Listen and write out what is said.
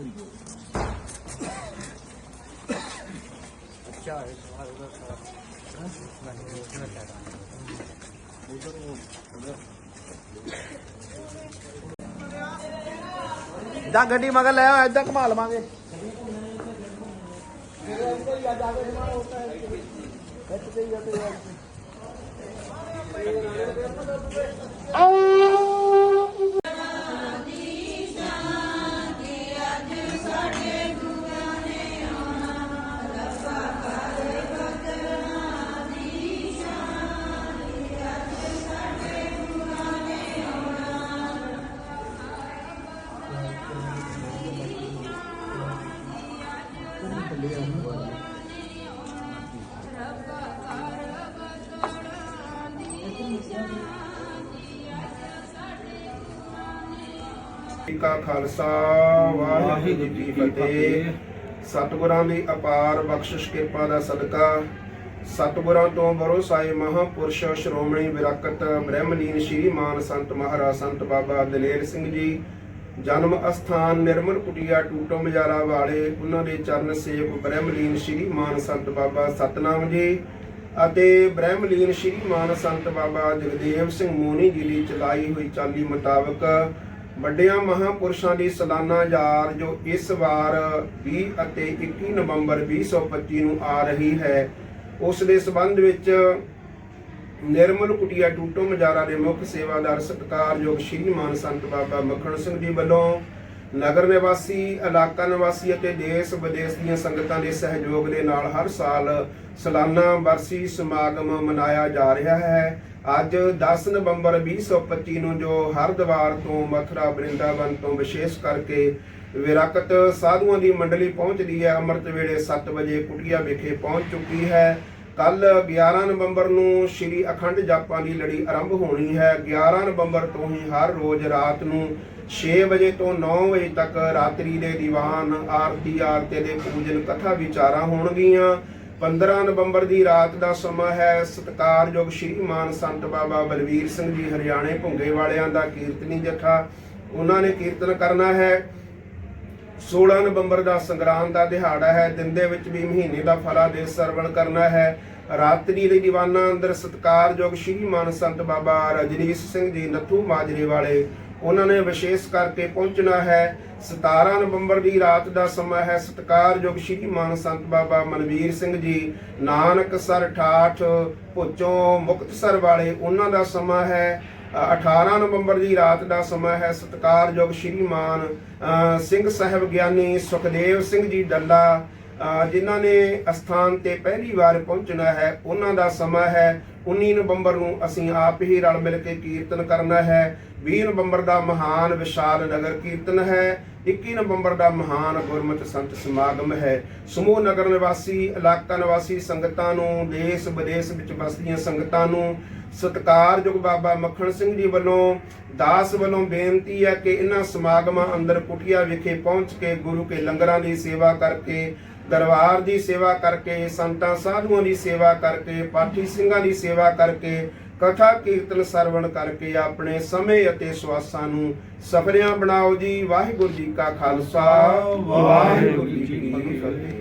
Julio. अच्छा है तुम्हारा उधर का उधर क्या उधर वो उधर जा गड्डी मगर ले आओ इधर कमाल मांगे Oh ਜੀ ਕਾ ਖਾਲਸਾ, ਵਾਹਿਗੁਰੂ ਜੀ ਕੀ ਫਤਿਹ। ਸਤਿਗੁਰਾਂ ਦੀ ਅਪਾਰ ਬਖਸ਼ਿਸ਼ ਕਿਰਪਾ ਦਾ ਸਦਕਾ। ਸਤਿਗੁਰਾਂ ਤੋਂ ਬਰੋਸਾਏ ਮਹਾਪੁਰਸ਼ ਸ਼੍ਰੋਮਣੀ ਵਿਰਾਕਤ ਬ੍ਰਹਮਲੀਨ ਸ਼੍ਰੀ ਮਾਨ ਸੰਤ ਮਹਾਰਾਜ ਸੰਤ ਬਾਬਾ ਦਲੇਰ ਸਿੰਘ ਜੀ। ਜਨਮ ਅਸਥਾਨ ਨਿਰਮਲ ਕੁਟੀਆ ਟੂਟੋ ਮਜਾਰਾ ਵਾਲੇ ਉਹਨਾਂ ਦੇ ਚਰਨ ਸੇਵ ਬ੍ਰਹਮਲੀਨ ਸ਼੍ਰੀ ਮਾਨ ਸੰਤ ਬਾਬਾ ਸਤਨਾਮ ਜੀ ਅਤੇ ਬ੍ਰਹਮਲੀਨ ਸ਼੍ਰੀ ਮਾਨ ਸੰਤ ਬਾਬਾ ਜਗਦੇਵ ਸਿੰਘ ਮੋਨੀ ਜੀ ਦੀ ਚਲਾਈ ਹੋਈ ਚਾਲੀ ਮੁਤਾਬਕ ਵੱਡਿਆਂ ਮਹਾਪੁਰਸ਼ਾਂ ਦੀ ਸਾਲਾਨਾ ਯਾਰ ਜੋ ਇਸ ਵਾਰ 20 ਅਤੇ 21 ਨਵੰਬਰ 2025 ਨੂੰ ਆ ਰਹੀ ਹੈ, ਉਸ ਦੇ ਸਬੰਧ ਵਿੱਚ ਨਿਰਮਲ ਕੁਟੀਆ ਟੂਟੋ ਮਜਾਰਾ ਦੇ ਮੁੱਖ ਸੇਵਾਦਾਰ ਸਤਿਕਾਰਯੋਗ ਸ਼੍ਰੀ ਮਾਨ ਸੰਤ ਬਾਬਾ ਮੱਖਣ ਸਿੰਘ ਜੀ ਵੱਲੋਂ ਨਗਰ ਨਿਵਾਸੀ, ਇਲਾਕਾ ਨਿਵਾਸੀ ਅਤੇ ਦੇਸ਼ ਵਿਦੇਸ਼ ਦੀਆਂ ਸੰਗਤਾਂ ਦੇ ਸਹਿਯੋਗ ਦੇ ਨਾਲ ਹਰ ਸਾਲ ਸਾਲਾਨਾ ਵਰਸੀ ਸਮਾਗਮ ਮਨਾਇਆ ਜਾ ਰਿਹਾ ਹੈ। ਅੱਜ 10 ਨਵੰਬਰ 2025 ਨੂੰ ਜੋ ਹਰਦੁਆਰ ਤੋਂ ਮਥੁਰਾ ਬ੍ਰਿੰਦਾਵਨ ਤੋਂ ਵਿਸ਼ੇਸ਼ ਕਰਕੇ ਵਿਰਾਕਤ ਸਾਧੂਆਂ ਦੀ ਮੰਡਲੀ ਪਹੁੰਚਦੀ ਹੈ, ਅੰਮ੍ਰਿਤ ਵੇਲੇ 7 ਵਜੇ ਕੁਟੀਆ ਵਿਖੇ ਪਹੁੰਚ ਚੁੱਕੀ ਹੈ। ਕੱਲ 11 ਨਵੰਬਰ ਨੂੰ ਸ਼੍ਰੀ ਅਖੰਡ ਜਾਪਾਂ ਦੀ ਲੜੀ ਆਰੰਭ ਹੋਣੀ ਹੈ। 11 ਨਵੰਬਰ ਤੋਂ ਹੀ ਹਰ ਰੋਜ਼ ਰਾਤ ਨੂੰ 6 ਵਜੇ ਤੋਂ 9 ਵਜੇ ਤੱਕ ਰਾਤਰੀ ਦੇ ਦੀਵਾਨ, ਆਰਤੀ, ਆਰਤੇ ਦੇ ਪੂਜਨ ਕਥਾ ਵਿਚਾਰਾਂ ਹੋਣਗੀਆਂ। 15 ਨਵੰਬਰ ਦੀ ਰਾਤ ਦਾ ਸਮਾਂ ਹੈ। ਸਤਿਕਾਰਯੋਗ ਸ਼੍ਰੀ ਮਾਨ ਸੰਤ ਬਾਬਾ ਬਲਵੀਰ ਸਿੰਘ ਜੀ, ਹਰਿਆਣੇ ਭੁੰਗੇ ਵਾਲਿਆਂ ਦਾ ਕੀਰਤਨੀ ਜਥਾ। ਉਹਨਾਂ ਨੇ ਕੀਰਤਨ ਕਰਨਾ ਹੈ। 16 ਨਵੰਬਰ ਦਾ ਸੰਗਰਾਮ ਦਾ ਦਿਹਾੜਾ ਹੈ। ਦਿਨ ਦੇ ਵਿੱਚ ਵੀ ਮਹੀਨੇ ਦਾ ਫਲਾ ਦੇ ਸਰਵਣ ਕਰਨਾ ਹੈ। ਰਾਤਰੀ ਦੇ ਦੀਵਾਨਾਂ ਅੰਦਰ ਸਤਿਕਾਰਯੋਗ ਸ਼੍ਰੀ ਮਾਨ ਸੰਤ ਬਾਬਾ ਰਜਨੀਸ਼ ਸਿੰਘ ਜੀ ਨੱਥੂ ਮਾਜਰੇ ਵਾਲੇ ਉਹਨਾਂ ਨੇ ਵਿਸ਼ੇਸ਼ ਕਰਕੇ ਪਹੁੰਚਣਾ ਹੈ। 17 ਨਵੰਬਰ ਦੀ ਰਾਤ ਦਾ ਸਮਾਂ ਹੈ। ਸਤਿਕਾਰਯੋਗ ਸ਼੍ਰੀ ਮਾਨ ਸੰਤ ਬਾਬਾ ਮਨਵੀਰ ਸਿੰਘ ਜੀ ਨਾਨਕ ਸਰ ਠਾਠ, ਭੁੱਚੋਂ ਮੁਕਤਸਰ ਵਾਲੇ ਉਹਨਾਂ ਦਾ ਸਮਾਂ ਹੈ। 18 ਨਵੰਬਰ ਦੀ ਰਾਤ ਦਾ ਸਮਾਂ ਹੈ। ਸਤਿਕਾਰਯੋਗ ਸ਼੍ਰੀਮਾਨ ਸਿੰਘ ਸਾਹਿਬ ਗਿਆਨੀ ਸੁਖਦੇਵ ਸਿੰਘ ਜੀ ਡੱਲਾ ਜਿਨ੍ਹਾਂ ਨੇ ਅਸਥਾਨ ਤੇ ਪਹਿਲੀ ਵਾਰ ਪਹੁੰਚਣਾ ਹੈ, ਉਹਨਾਂ ਦਾ ਸਮਾਂ ਹੈ 19 ਨਵੰਬਰ ਨੂੰ ਅਸੀਂ ਆਪ ਹੀ ਰਲ ਮਿਲ ਕੇ ਕੀਰਤਨ ਕਰਨਾ ਹੈ। 20 ਨਵੰਬਰ ਦਾ ਮਹਾਨ ਵਿਸ਼ਾਲ ਨਗਰ ਕੀਰਤਨ ਹੈ 21 ਨਵੰਬਰ ਦਾ ਮਹਾਨ ਗੁਰਮਤਿ ਸੰਤ ਸਮਾਗਮ ਹੈ। ਸਮੂਹ ਨਗਰ ਨਿਵਾਸੀ, ਇਲਾਕਾ ਨਿਵਾਸੀ ਸੰਗਤਾਂ ਨੂੰ, ਦੇਸ਼ ਵਿਦੇਸ਼ ਵਿੱਚ ਵਸਦੀਆਂ ਸੰਗਤਾਂ ਨੂੰ ਸਤਿਕਾਰਯੋਗ ਬਾਬਾ ਮੱਖਣ ਸਿੰਘ ਜੀ ਵੱਲੋਂ ਦਾਸ ਵੱਲੋਂ ਬੇਨਤੀ ਹੈ ਕਿ ਇਹਨਾਂ ਸਮਾਗਮਾਂ ਅੰਦਰ ਕੁਟੀਆ ਵਿਖੇ ਪਹੁੰਚ ਕੇ ਗੁਰੂ ਕੇ ਲੰਗਰਾਂ ਦੀ ਸੇਵਾ ਕਰਕੇ ਦਰਬਾਰ ਦੀ ਸੇਵਾ ਕਰਕੇ, ਸੰਤਾਂ ਸਾਧੂਆਂ ਦੀ ਸੇਵਾ ਕਰਕੇ, ਪਾਠੀ ਸਿੰਘਾਂ ਦੀ ਸੇਵਾ ਕਰਕੇ, ਕਥਾ ਕੀਰਤਨ ਸਰਵਣ ਕਰਕੇ ਆਪਣੇ ਸਮੇਂ ਅਤੇ ਸਵਾਸਾਂ ਨੂੰ ਸਫ਼ਰਿਆਂ ਬਣਾਓ ਜੀ। ਵਾਹਿਗੁਰੂ ਜੀ ਕਾ ਖਾਲਸਾ। ਵਾਹਿਗੁਰੂ ਜੀ ਕੀ ਫਤਿਹ।